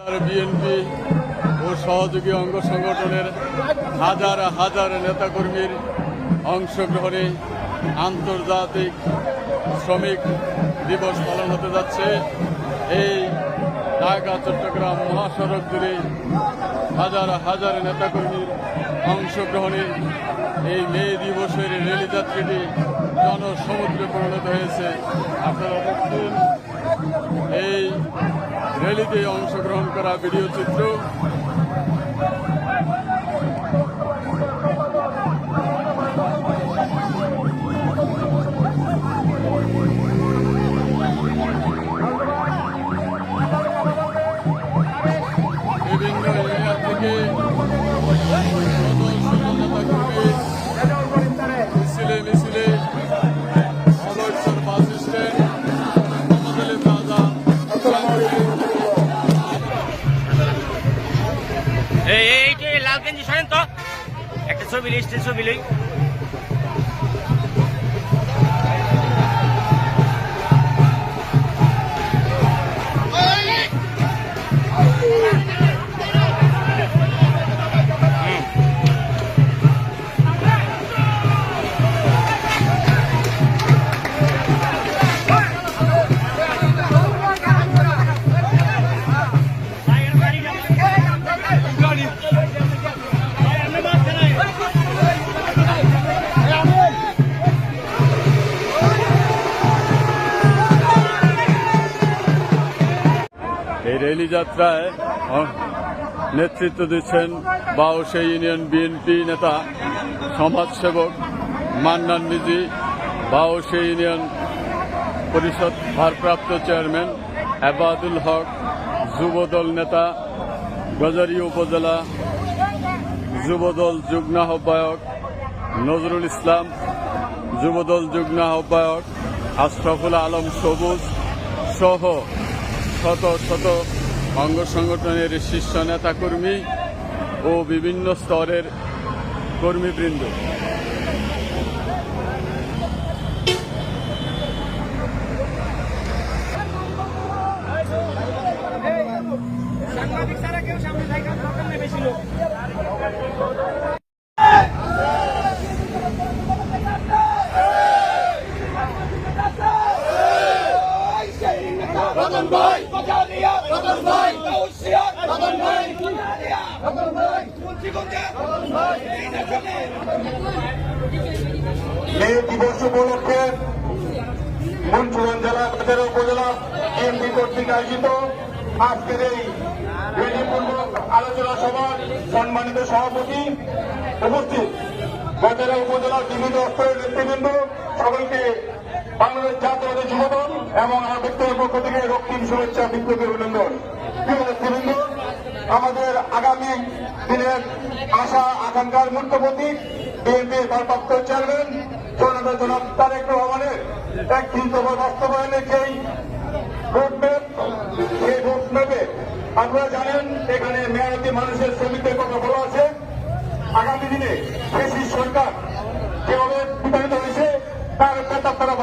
জেলার বিএনপি ও সহযোগী অঙ্গ সংগঠনের হাজার হাজার নেতাকর্মীর অংশগ্রহণে আন্তর্জাতিক শ্রমিক দিবস পালন হতে যাচ্ছে। এই ঢাকা, চট্টগ্রাম মহাসড়ক জুড়ে হাজার হাজার নেতাকর্মীর অংশগ্রহণে এই মে দিবসের রেলি যাত্রীটি জনসমুদ্রে পরিণত হয়েছে। আপনারা দেখছেন এই র্যালিতে অংশগ্রহণ করা ভিডিও চিত্র। এই যে তো। একটা ছবি লিস্টের ছবি লই। এই রেলি যাত্রায় নেতৃত্ব দিচ্ছেন বাউসে ইউনিয়ন বিএনপি নেতা, সমাজসেবক মান্নান মিজি, বাউসে ইউনিয়ন পরিষদ ভারপ্রাপ্ত চেয়ারম্যান আবাদুল হক, যুবদল নেতা গজারি উপজেলা, যুবদল যুগ্ম আহ্বায়ক নজরুল ইসলাম, যুবদল যুগ্ম আহ্বায়ক আশরাফুল আলম সবুজ সহ শত শত অঙ্গ সংগঠনের শীর্ষ নেতাকর্মী ও বিভিন্ন স্তরের কর্মীবৃন্দ সাংবাদিক ছাড়া কেউ সামনে থাকার দরকার নেই বেশি লোক রতন ভাই বাজারিয়া রতন ভাই কাউসিয়া রতন ভাই বাজারিয়া রতন ভাই মুন্সিগঞ্জে রতন ভাই এই দিবস উপলক্ষে মুন্সিগঞ্জ জেলা বেতারা উপজেলা বিএনপি কর্তৃক আয়োজিত আজকের এই আলোচনা সভার সম্মানিত সভাপতি উপস্থিত। বেতারা উপজেলার বিভিন্ন স্তরের নেতৃবৃন্দ, সকলকে বাংলাদেশ জাতীয় যুবদল এবং আমার ব্যক্তিগত পক্ষ থেকে রক্তিম শুভেচ্ছা, বিপ্লবী অভিনন্দন। আমাদের আগামী দিনের আশা, আকাঙ্ক্ষার মুখ্য প্রতীক বিএনপির ভারপ্রাপ্ত চেয়ারম্যান, জনতা জনাব তারেক রহমানের এক চিন্তভার বাস্তবায়নের যেই রোডম্যাপ সেই রোডম্যাপে আপনারা জানেন, এখানে মেয়াদী মানুষের শ্রমিকদের কথা বলা আছে। আগামী দিনে কৃষি সরকার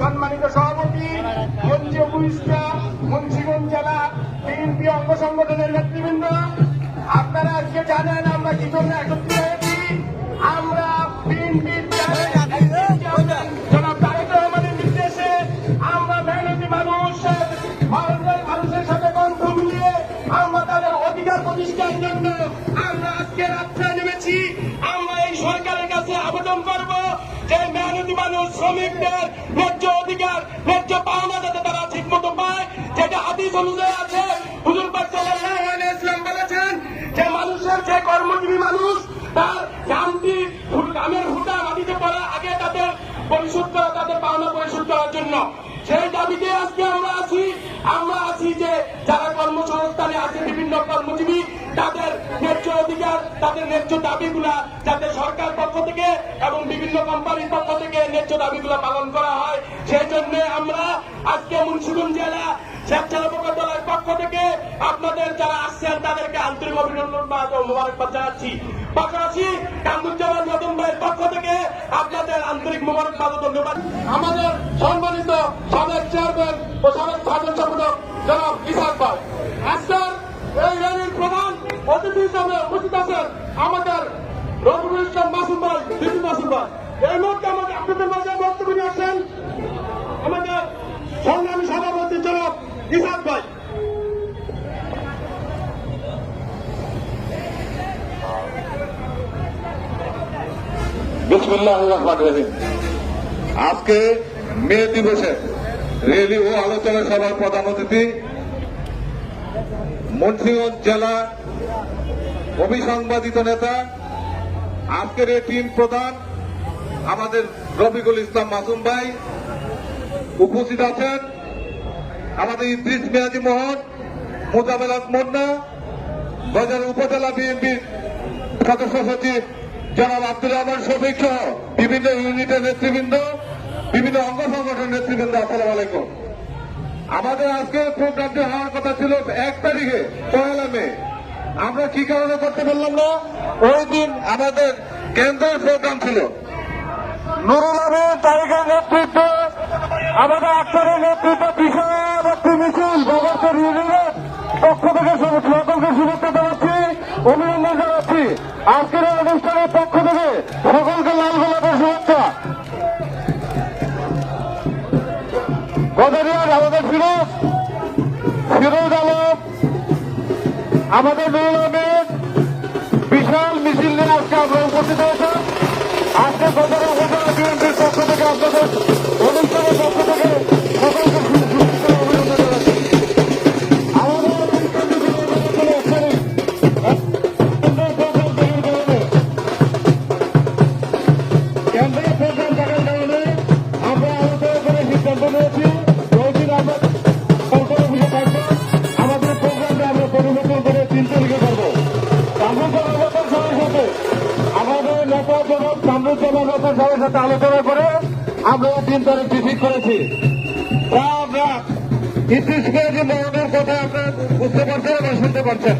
সম্মানিত সভাপতি মঞ্জু মুইস্তা মুন্সিগঞ্জ জেলা বিএনপি অঙ্গ সংগঠনের নেতৃবৃন্দ। আপনারা আজকে জানেন আমরা কি জন্য একত্রিত হয়েছি। আমরা শ্রমিকদের ন্যায্য অধিকার, ন্যায্য পাওনা যাতে তারা ঠিক মতো পায়, যেটা হাদিস অনুযায়ী আছে। হুজুর ইসলাম বলেছেন যে মানুষের যে কর্মজীবী মানুষ, তার জানটি গ্রামের হুটা মাটিতে পড়ার আগে তাদের পরিশোধ করা, তাদের পাওনা পরিশোধ করার জন্য। কর্মসংস্থানে আছে বিভিন্ন কর্মজীবী, তাদের ন্যায্য অধিকার, তাদের ন্যায্য দাবিগুলা যাতে সরকার পক্ষ থেকে এবং বিভিন্ন কোম্পানির পক্ষ থেকে ন্যায্য দাবিগুলা পালন করা হয়। সেই জন্য আমরা আজকে মুন্সিগঞ্জ জেলা স্বেচ্ছাসেবক পক্ষ থেকে আপনাদের যারা আসছেন, তাদেরকে আন্তরিক অভিনন্দন বা মোবারকবাদ জানাচ্ছি। পাশাপাশি কামরুজ্জামান রতন ভাইয়ের পক্ষ থেকে আপনাদের আন্তরিক মোবারকবাদ ধন্যবাদ। আমাদের সম্মানিত সাবেক চেয়ারম্যান ও সাবেক সাধারণ সম্পাদক জনাব ইসাক ভাই আজকের এই র্যালির প্রধান অতিথি হিসাবে উপস্থিত আছেন আমাদের রবিউল ইসলাম মাসুম ভাই বিপি মাসুম ভাই এই মুহূর্তে আমাদের আপনাদের মাঝে বক্তব্য নিয়ে আসছেন আমাদের সংগ্রামী সভাপতি জনাব ইসাক ভাই বিসমুল্লাহ রহমান রহিম। আজকে মে দিবসে রেলি ও আলোচনা সভার প্রধান অতিথি মুন্সিগঞ্জ জেলা অভিসংবাদিত নেতা, আজকের এই টিম প্রধান আমাদের রফিকুল ইসলাম মাসুম ভাই উপস্থিত আছেন। আমাদের ইদ্রিস মেয়াজি মোহন মুজামেল মুন্না বাজার উপজেলা বিএনপির সদস্য সচিব জনাব আব্দুল রহমান শফিক সহ বিভিন্ন ইউনিটের নেতৃবৃন্দ, বিভিন্ন অঙ্গ সংগঠনের নেতৃবৃন্দ, আসসালাম আলাইকুম। আমাদের আজকে প্রোগ্রামটি হওয়ার কথা ছিল এক তারিখে, পয়লা মে। আমরা কি কারণে করতে পারলাম না? ওই দিন আমাদের কেন্দ্রের প্রোগ্রাম ছিল। নুরুল আমিন তারিখের নেতৃত্বে, আমাদের আক্তারের নেতৃত্বে বিশাল একটি মিছিল বগরপুর ইউনিয়নের পক্ষ থেকে সকলকে শুভেচ্ছা জানাচ্ছি, অভিনন্দন জানাচ্ছি। আজকের আমাদের নুরুল বিশাল মিছিল নিয়ে আজকে আমরা উপস্থিত হয়েছেন আজকে সদর উপজেলা বিএনপির পক্ষ থেকে আপনাদের অনুষ্ঠানের পক্ষ থেকে সকলকে সাথে আলোচনা করে আমরা এই তিন তারিখটি ঠিক করেছি। তা আমরা যে মরণের কথা আপনারা বুঝতে পারছেন এবং শুনতে পারছেন।